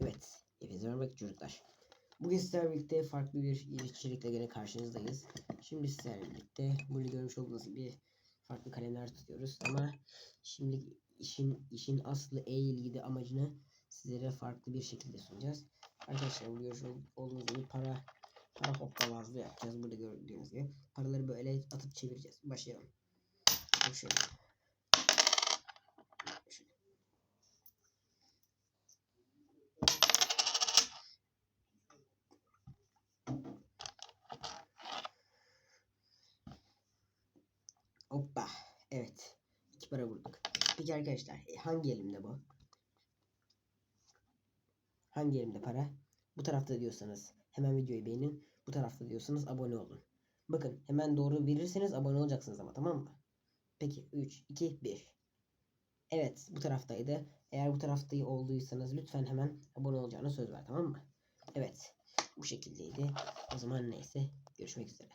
Evet. Hepinize merhaba çocuklar. Bugün sizlerle birlikte farklı bir içerikle gene karşınızdayız. Şimdi sizlerle birlikte burada görmüş olduğunuz gibi farklı kalemler tutuyoruz ama şimdi işin işin aslı eğilgide de amacını sizlere farklı bir şekilde sunacağız. Arkadaşlar burada görmüş ol- olduğunuz gibi para para hoppalazlı yapacağız. Burada gördüğünüz gibi paraları böyle atıp çevireceğiz. Başlayalım. Şöyle. Hoppa. Evet. İki para vurduk. Peki arkadaşlar e, hangi elimde bu? Hangi elimde para? Bu tarafta diyorsanız hemen videoyu beğenin. Bu tarafta diyorsanız abone olun. Bakın hemen doğru verirseniz abone olacaksınız ama tamam mı? Peki 3, 2, 1. Evet bu taraftaydı. Eğer bu tarafta olduysanız lütfen hemen abone olacağına söz ver tamam mı? Evet bu şekildeydi. O zaman neyse görüşmek üzere.